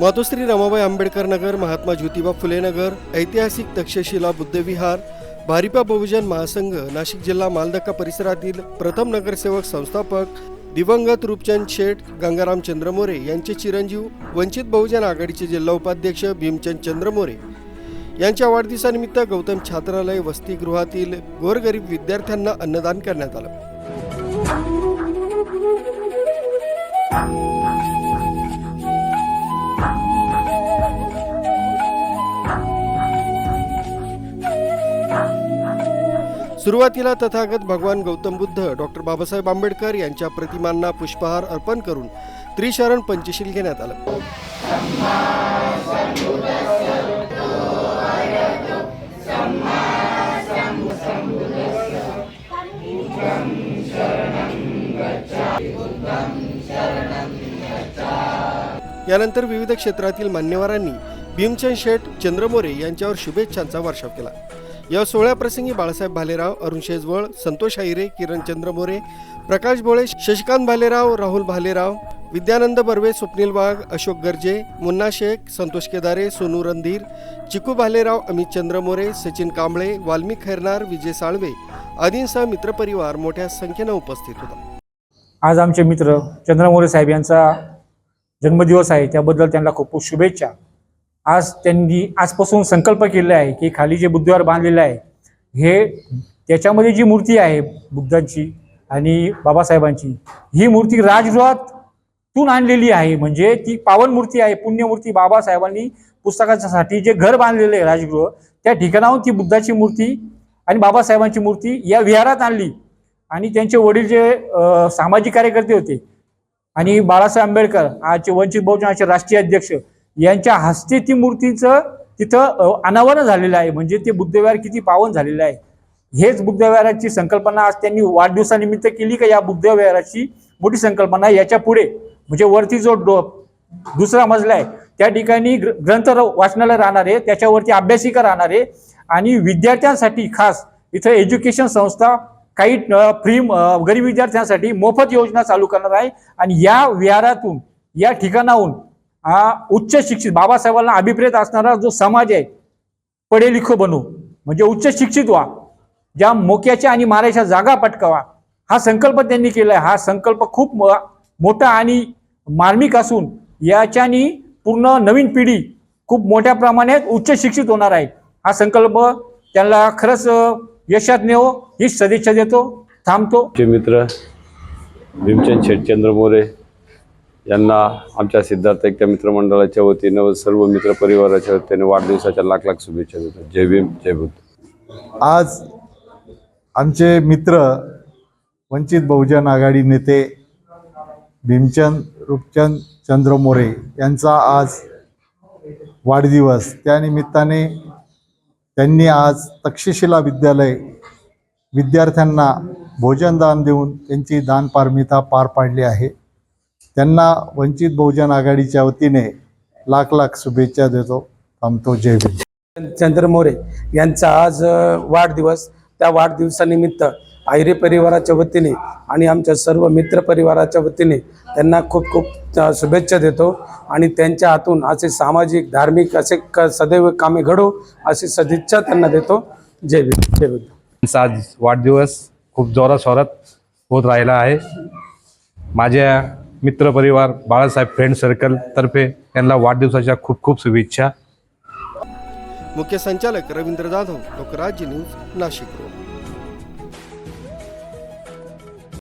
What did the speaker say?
मातोश्री रमाबाई आंबेडकर नगर महात्मा ज्योतिबा फुले नगर ऐतिहासिक तक्षशिला बुद्धविहार भारिपा बहुजन महासंघ नाशिक जिल्हा मालदक्का परिसरातील प्रथम नगरसेवक संस्थापक दिवंगत रूपचंद शेठ गंगाराम चंद्रमोरे यांचे चिरंजीव वंचित बहुजन आघाडीचे जिल्हा उपाध्यक्ष भीमचंद चंद्रमोरे. यांच्या वाढदिवसानिमित्त गौतम छात्रालय वसतिगृहातील गोरगरीब विद्यार्थ्यांना अन्नदान करण्यात आलं. सुरुवातीला तथागत भगवान गौतम बुद्ध डॉक्टर बाबासाहेब आंबेडकर यांच्या प्रतिमांना पुष्पहार अर्पण करून त्रिशरण पंचशील घेण्यात आलं. यानंतर विविध क्षेत्रातील मान्यवरांनी भीमचंद शेठ चंद्रमोरे यांच्यावर शुभेच्छांचा वर्षाव केला. या सोहळ्याप्रसंगी बाळासाहेब भालेराव अरुण शेजवळ संतोष आहिरे किरण चंद्रमोरे प्रकाश भोळे शशिकांत भालेराव राहुल भालेराव विद्यानंद बर्वे स्वप्नील वाघ अशोक गर्जे मुन्ना शेख संतोष केदारे सोनू रणधीर चिकू भालेराव अमित चंद्रमोरे सचिन कांबळे वाल्मिक खैरनार विजय साळवे आदींसह मित्रपरिवार मोठ्या संख्येनं उपस्थित होता. आज आमचे मित्र चंद्रमोरे साहेब यांचा जन्मदिवस आहे त्याबद्दल त्यांना खूप खूप शुभेच्छा. आज त्यांनी आजपासून संकल्प केलेला आहे की खाली जे बुद्धवार बांधलेलं आहे हे त्याच्यामध्ये जी मूर्ती आहे बुद्धांची आणि बाबासाहेबांची ही मूर्ती राजगृहातून आणलेली आहे. म्हणजे ती पावन मूर्ती आहे पुण्यमूर्ती बाबासाहेबांनी पुस्तकाच्यासाठी जे घर बांधलेलं आहे राजगृह त्या ठिकाणाहून ती बुद्धाची मूर्ती आणि बाबासाहेबांची मूर्ती या विहारात आणली. आणि त्यांचे वडील जे सामाजिक कार्यकर्ते होते आणि बाळासाहेब आंबेडकर आजचे वंचित बहुजनाचे राष्ट्रीय अध्यक्ष यांच्या हस्ते ती मूर्तीचं तिथं अनावरण झालेलं आहे. म्हणजे ते बुद्धविहार किती पावन झालेलं आहे. हेच बुद्धविहाराची संकल्पना आज त्यांनी वाढदिवसानिमित्त केली का या बुद्धविहाराची मोठी संकल्पना याच्यापुढे म्हणजे वरती जो डो दुसरा मजला आहे त्या ठिकाणी ग्र- ग्रंथ र- वाचनालय राहणार आहे. त्याच्यावरती अभ्यासिका राहणार आहे. आणि विद्यार्थ्यांसाठी खास इथं एज्युकेशन संस्था काही फ्री गरीब विद्यार्थ्यांसाठी मोफत योजना चालू करणार आहे. आणि या विहारातून या ठिकाणाहून हा उच्च शिक्षित बाबासाहेबांना अभिप्रेत असणारा जो समाज आहे पढे लिखो बनू म्हणजे उच्च शिक्षित व्हा. ज्या मोक्याच्या आणि मारायच्या जागा पटकावा. हा संकल्प त्यांनी केला आहे हा संकल्प खूप मोठा आणि मार्मिक असून याच्यानी पूर्ण नवीन पिढी खूप मोठ्या प्रमाणात उच्च शिक्षित होणार आहे. हा संकल्प त्यांना खरंच यशात नेवो ही सदिच्छा देतो थांबतो. मित्र भीमचंद शेटचंद्र मोरे यांना आमच्या सिद्धार्थ एकट्या मित्रमंडळाच्या वतीनं व सर्व मित्र परिवाराच्या वतीने वाढदिवसाच्या लाख लाख शुभेच्छा देतो. जय भीम जय बुद्ध. आज आमचे मित्र वंचित बहुजन आघाडी नेते भीमचंद रूपचंद चंद्र मोरे यांचा आज वाढदिवस. त्यानिमित्ताने त्यांनी आज तक्षशिला विद्यालय विद्यार्थ्यांना भोजनदान देऊन त्यांची दानपारमिता पार पाडली आहे. त्यांना वंचित बहुजन आघाडीच्या वतीने लाख लाख शुभेच्छा देतो. थांबतो. जय भीम. चंद्र मोरे यांचा आज वाढदिवस. त्या वाढदिवसानिमित्त आयरे परिवाराच्या वतीने आणि आमच्या सर्व मित्र परिवाराच्या वतीने त्यांना खूप खूप शुभेच्छा देतो. आणि त्यांच्या हातून असे सामाजिक धार्मिक असे क सदैव कामे घडो अशी सदिच्छा त्यांना देतो. जय भीम. जय बुद्ध. त्यांचा आज वाढदिवस खूप जोराशोरात होत राहिला आहे. माझ्या मित्रपरिवार बाळासाहेब फ्रेंड सर्कल तर्फे त्यांना वाढदिवसाच्या खूप खूप शुभेच्छा. मुख्य संचालक रवींद्र जाधव लोकराज्य न्यूज नाशिक